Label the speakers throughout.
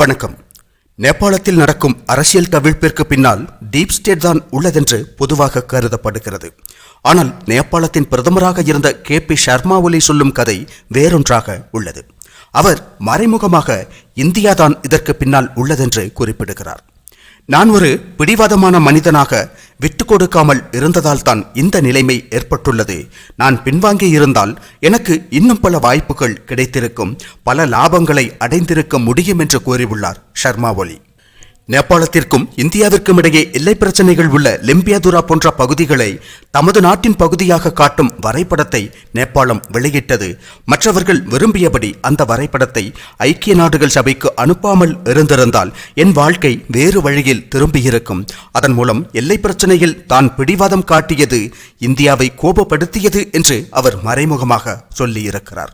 Speaker 1: வணக்கம் நேபாளத்தில் நடக்கும் அரசியல் கவிழ்ப்பிற்கு பின்னால் டீப் ஸ்டேட் தான் உள்ளதென்று பொதுவாக கருதப்படுகிறது ஆனால் நேபாளத்தின் பிரதமராக இருந்த கே பி ஷர்மா ஒலி சொல்லும் கதை வேறொன்றாக உள்ளது அவர் மறைமுகமாக இந்தியா தான் இதற்கு பின்னால் உள்ளதென்று குறிப்பிடுகிறார் நான் ஒரு பிடிவாதமான மனிதனாக விட்டு கொடுக்காமல் இருந்ததால் தான் இந்த நிலைமை ஏற்பட்டுள்ளது நான் பின்வாங்கி இருந்தால் எனக்கு இன்னும் பல வாய்ப்புகள் கிடைத்திருக்கும் பல லாபங்களை அடைந்திருக்க முடியும் என்று கூறியுள்ளார் ஷர்மா ஒலி நேபாளத்திற்கும் இந்தியாவிற்கும் இடையே எல்லை பிரச்சனைகள் உள்ள லிம்பியாதுரா போன்ற பகுதிகளை தமது நாட்டின் பகுதியாக காட்டும் வரைபடத்தை நேபாளம் வெளியிட்டது மற்றவர்கள் விரும்பியபடி அந்த வரைபடத்தை ஐக்கிய நாடுகள் சபைக்கு அனுப்பாமல் இருந்திருந்தால் என் வாழ்க்கை வேறு வழியில் திரும்பியிருக்கும் அதன் மூலம் எல்லை பிரச்சனையில் தான் பிடிவாதம் காட்டியது இந்தியாவை கோபப்படுத்தியது என்று அவர் மறைமுகமாக சொல்லியிருக்கிறார்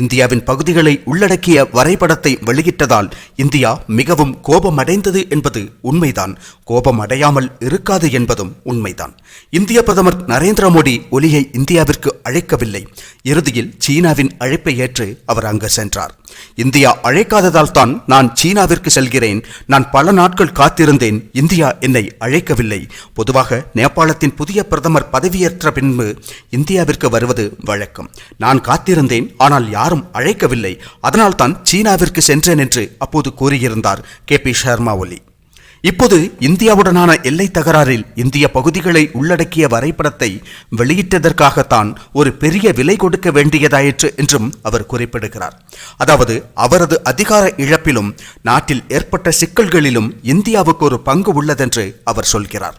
Speaker 1: இந்தியாவின் பகுதிகளை உள்ளடக்கிய வரைபடத்தை வெளியிட்டதால் இந்தியா மிகவும் கோபமடைந்தது என்பது உண்மைதான் கோபமடையாமல் இருக்காது என்பதும் உண்மைதான் இந்திய பிரதமர் நரேந்திர மோடி ஒலியை இந்தியாவிற்கு அழைக்கவில்லை இறுதியில் சீனாவின் அழைப்பை ஏற்று அவர் அங்கு சென்றார் இந்தியா அழைக்காததால் தான் நான் சீனாவிற்கு செல்கிறேன் நான் பல நாட்கள் காத்திருந்தேன் இந்தியா என்னை அழைக்கவில்லை பொதுவாக நேபாளத்தின் புதிய பிரதமர் பதவியேற்ற பின்பு இந்தியாவிற்கு வருவது வழக்கம் நான் காத்திருந்தேன் ஆனால் ஆனால் யாரும் அழைக்கவில்லை அதனால்தான் சீனாவிற்கு சென்றேன் என்று அப்போது கூறியிருந்தார் கே பி ஷர்மா ஒலி இப்போது இந்தியாவுடனான எல்லை தகராறில் இந்திய பகுதிகளை உள்ளடக்கிய வரைபடத்தை வெளியிட்டதற்காகத்தான் ஒரு பெரிய விலை கொடுக்க வேண்டியதாயிற்று என்றும் அவர் குறிப்பிடுகிறார் அதாவது அவரது அதிகார இழப்பிலும் நாட்டில் ஏற்பட்ட சிக்கல்களிலும் இந்தியாவுக்கு ஒரு பங்கு உள்ளதென்று அவர் சொல்கிறார்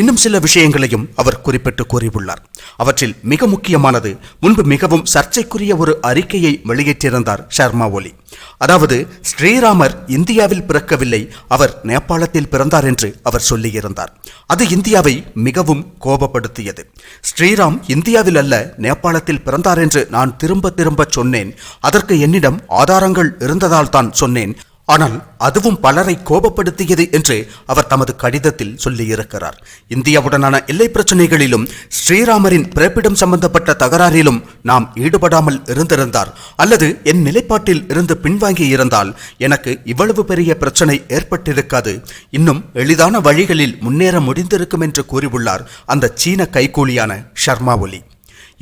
Speaker 1: இன்னும் சில விஷயங்களையும் அவர் குறிப்பிட்டு கூறியுள்ளார் அவற்றில் மிக முக்கியமானது முன்பு மிகவும் சர்ச்சைக்குரிய ஒரு அறிக்கையை வெளியிட்டிருந்தார் ஷர்மா ஒலி அதாவது ஸ்ரீராமர் இந்தியாவில் பிறக்கவில்லை அவர் நேபாளத்தில் பிறந்தார் என்று அவர் சொல்லியிருந்தார் அது இந்தியாவை மிகவும் கோபப்படுத்தியது ஸ்ரீராம் இந்தியாவில் அல்ல நேபாளத்தில் பிறந்தார் என்று நான் திரும்ப திரும்ப சொன்னேன் அதற்கு என்னிடம் ஆதாரங்கள் இருந்ததால் தான் சொன்னேன் ஆனால் அதுவும் பலரை கோபப்படுத்தியது என்று அவர் தமது கடிதத்தில் சொல்லியிருக்கிறார் இந்தியாவுடனான எல்லை பிரச்சனைகளிலும் ஸ்ரீராமரின் பிறப்பிடம் சம்பந்தப்பட்ட தகராறிலும் நாம் ஈடுபடாமல் இருந்திருந்தார் அல்லது என் நிலைப்பாட்டில் இருந்து பின்வாங்கி இருந்தால் எனக்கு இவ்வளவு பெரிய பிரச்சனை ஏற்பட்டிருக்காது இன்னும் எளிதான வழிகளில் முன்னேற முடிந்திருக்கும் என்று கூறியுள்ளார் அந்த சீன கைகூலியான ஷர்மா ஒலி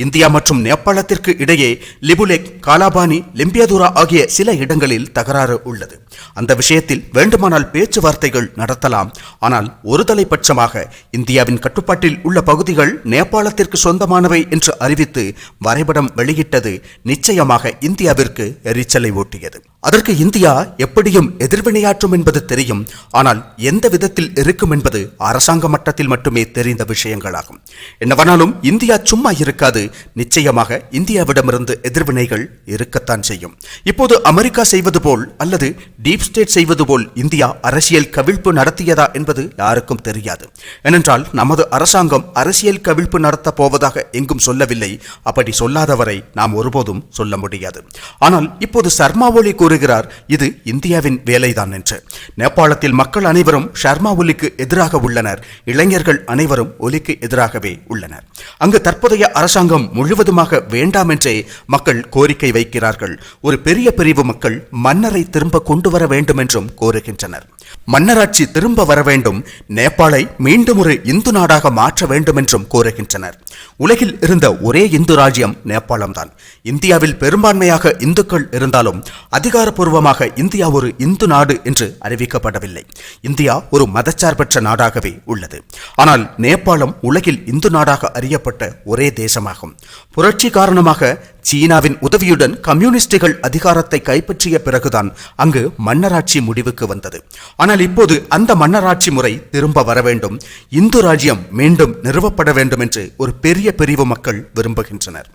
Speaker 1: இந்தியா மற்றும் நேபாளத்திற்கு இடையே லிபுலேக் காலாபானி லிம்பியதுரா ஆகிய சில இடங்களில் தகராறு உள்ளது அந்த விஷயத்தில் வேண்டுமானால் பேச்சுவார்த்தைகள் நடத்தலாம் ஆனால் ஒருதலைபட்சமாக இந்தியாவின் கட்டுப்பாட்டில் உள்ள பகுதிகள் நேபாளத்திற்கு சொந்தமானவை என்று அறிவித்து வரைபடம் வெளியிட்டது நிச்சயமாக இந்தியாவிற்கு எரிச்சலை ஓட்டியது அதற்கு இந்தியா எப்படியும் எதிர்வினையாற்றும் என்பது தெரியும் ஆனால் எந்த விதத்தில் இருக்கும் என்பது அரசாங்க மட்டத்தில் மட்டுமே தெரிந்த விஷயங்களாகும் என்னவானாலும் இந்தியா சும்மா இருக்காது நிச்சயமாக இந்தியாவிடமிருந்து எதிர்வினைகள் இருக்கத்தான் செய்யும் இப்போது அமெரிக்கா செய்வது போல் அல்லது டீப் ஸ்டேட் செய்வது போல் இந்தியா அரசியல் கவிழ்ப்பு நடத்தியதா என்பது யாருக்கும் தெரியாது ஏனென்றால் நமது அரசாங்கம் அரசியல் கவிழ்ப்பு நடத்தப் போவதாக எங்கும் சொல்லவில்லை அப்படி சொல்லாதவரை நாம் ஒருபோதும் சொல்ல முடியாது ஆனால் இப்போது சர்மா ஒளி கூறுகிறார் இது இந்தியாவின் வேலைதான் என்று நேபாளத்தில் மக்கள் அனைவரும் ஷர்மா ஒலிக்கு எதிராக உள்ளனர் இளைஞர்கள் அனைவரும் ஒலிக்கு எதிராகவே உள்ளனர் அங்கு தற்போதைய அரசாங்கம் முழுவதுமாக வேண்டாம் என்றே மக்கள் கோரிக்கை வைக்கிறார்கள் ஒரு பெரிய பிரிவு மக்கள் மன்னரை திரும்ப கொண்டு வர வேண்டும் என்றும் கோருகின்றனர் மன்னராட்சி திரும்ப வர வேண்டும் நேபாளை மீண்டும் ஒரு இந்து நாடாக மாற்ற வேண்டும் என்றும் கோருகின்றனர் உலகில் இருந்த ஒரே இந்து ராஜ்யம் நேபாளம்தான் இந்தியாவில் பெரும்பான்மையாக இந்துக்கள் இருந்தாலும் அதிக அதிகாரப்பூர்வமாக இந்தியா ஒரு இந்து நாடு என்று அறிவிக்கப்படவில்லை இந்தியா ஒரு மதச்சார்பற்ற நாடாகவே உள்ளது ஆனால் நேபாளம் உலகில் இந்து நாடாக அறியப்பட்ட ஒரே தேசமாகும் புரட்சி காரணமாக சீனாவின் உதவியுடன் கம்யூனிஸ்டுகள் அதிகாரத்தை கைப்பற்றிய பிறகுதான் அங்கு மன்னராட்சி முடிவுக்கு வந்தது ஆனால் இப்போது அந்த மன்னராட்சி முறை திரும்ப வர வேண்டும் இந்து ராஜ்யம் மீண்டும் நிறுவப்பட வேண்டும் என்று ஒரு பெரிய பிரிவு மக்கள் விரும்புகின்றனர்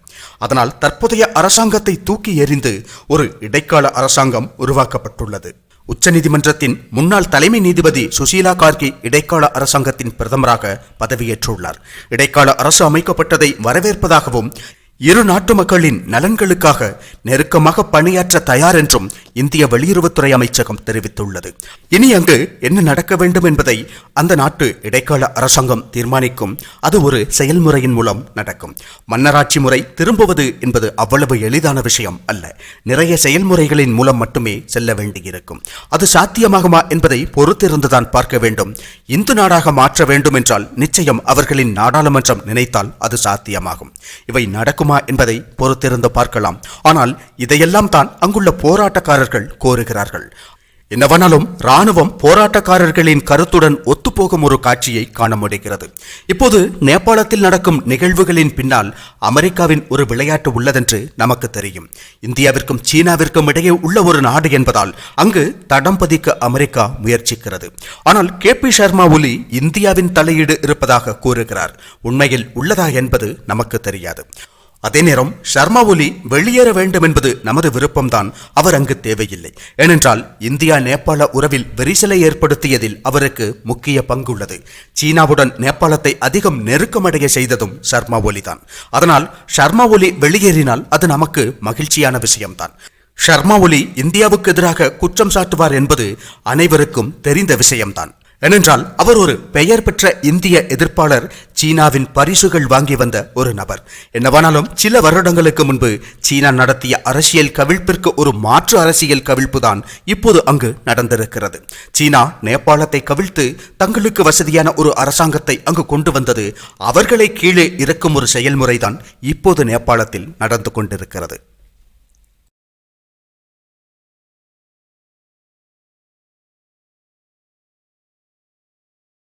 Speaker 1: அதனால் தற்போதைய அரசாங்கத்தை தூக்கி எறிந்து ஒரு இடைக்கால அரசாங்கம் உருவாக்கப்பட்டுள்ளது உச்சநீதிமன்றத்தின் முன்னாள் தலைமை நீதிபதி சுசீலா கார்கி இடைக்கால அரசாங்கத்தின் பிரதமராக பதவியேற்றுள்ளார் இடைக்கால அரசு அமைக்கப்பட்டதை வரவேற்பதாகவும் இரு நாட்டு மக்களின் நலன்களுக்காக நெருக்கமாக பணியாற்ற தயார் என்றும் இந்திய வெளியுறவுத்துறை அமைச்சகம் தெரிவித்துள்ளது இனி அங்கு என்ன நடக்க வேண்டும் என்பதை அந்த நாட்டு இடைக்கால அரசாங்கம் தீர்மானிக்கும் அது ஒரு செயல்முறையின் மூலம் நடக்கும் மன்னராட்சி முறை திரும்புவது என்பது அவ்வளவு எளிதான விஷயம் அல்ல நிறைய செயல்முறைகளின் மூலம் மட்டுமே செல்ல வேண்டியிருக்கும் அது சாத்தியமாகுமா என்பதை பொறுத்திருந்துதான் பார்க்க வேண்டும் இந்து நாடாக மாற்ற வேண்டும் என்றால் நிச்சயம் அவர்களின் நாடாளுமன்றம் நினைத்தால் அது சாத்தியமாகும் இவை நடக்குமா முடியுமா என்பதை பொறுத்திருந்து பார்க்கலாம் ஆனால் இதையெல்லாம் தான் அங்குள்ள போராட்டக்காரர்கள் கோருகிறார்கள் என்னவனாலும் ராணுவம் போராட்டக்காரர்களின் கருத்துடன் ஒத்துப்போகும் ஒரு காட்சியை காண முடிகிறது இப்போது நேபாளத்தில் நடக்கும் நிகழ்வுகளின் பின்னால் அமெரிக்காவின் ஒரு விளையாட்டு உள்ளதென்று நமக்கு தெரியும் இந்தியாவிற்கும் சீனாவிற்கும் இடையே உள்ள ஒரு நாடு என்பதால் அங்கு தடம் பதிக்க அமெரிக்கா முயற்சிக்கிறது ஆனால் கே பி சர்மா ஒலி இந்தியாவின் தலையீடு இருப்பதாக கூறுகிறார் உண்மையில் உள்ளதா என்பது நமக்கு தெரியாது அதே நேரம் ஷர்மா ஒலி வெளியேற வேண்டும் என்பது நமது விருப்பம்தான் அவர் அங்கு தேவையில்லை ஏனென்றால் இந்தியா நேபாள உறவில் விரிசலை ஏற்படுத்தியதில் அவருக்கு முக்கிய பங்குள்ளது சீனாவுடன் நேபாளத்தை அதிகம் நெருக்கமடைய செய்ததும் ஷர்மா ஒலி தான் அதனால் ஷர்மா ஒலி வெளியேறினால் அது நமக்கு மகிழ்ச்சியான விஷயம்தான் ஷர்மா ஒலி இந்தியாவுக்கு எதிராக குற்றம் சாட்டுவார் என்பது அனைவருக்கும் தெரிந்த விஷயம்தான் ஏனென்றால் அவர் ஒரு பெயர் பெற்ற இந்திய எதிர்ப்பாளர் சீனாவின் பரிசுகள் வாங்கி வந்த ஒரு நபர் என்னவானாலும் சில வருடங்களுக்கு முன்பு சீனா நடத்திய அரசியல் கவிழ்ப்பிற்கு ஒரு மாற்று அரசியல் கவிழ்ப்பு தான் இப்போது அங்கு நடந்திருக்கிறது சீனா நேபாளத்தை கவிழ்த்து தங்களுக்கு வசதியான ஒரு அரசாங்கத்தை அங்கு கொண்டு வந்தது அவர்களை கீழே இருக்கும் ஒரு செயல்முறைதான் இப்போது நேபாளத்தில் நடந்து கொண்டிருக்கிறது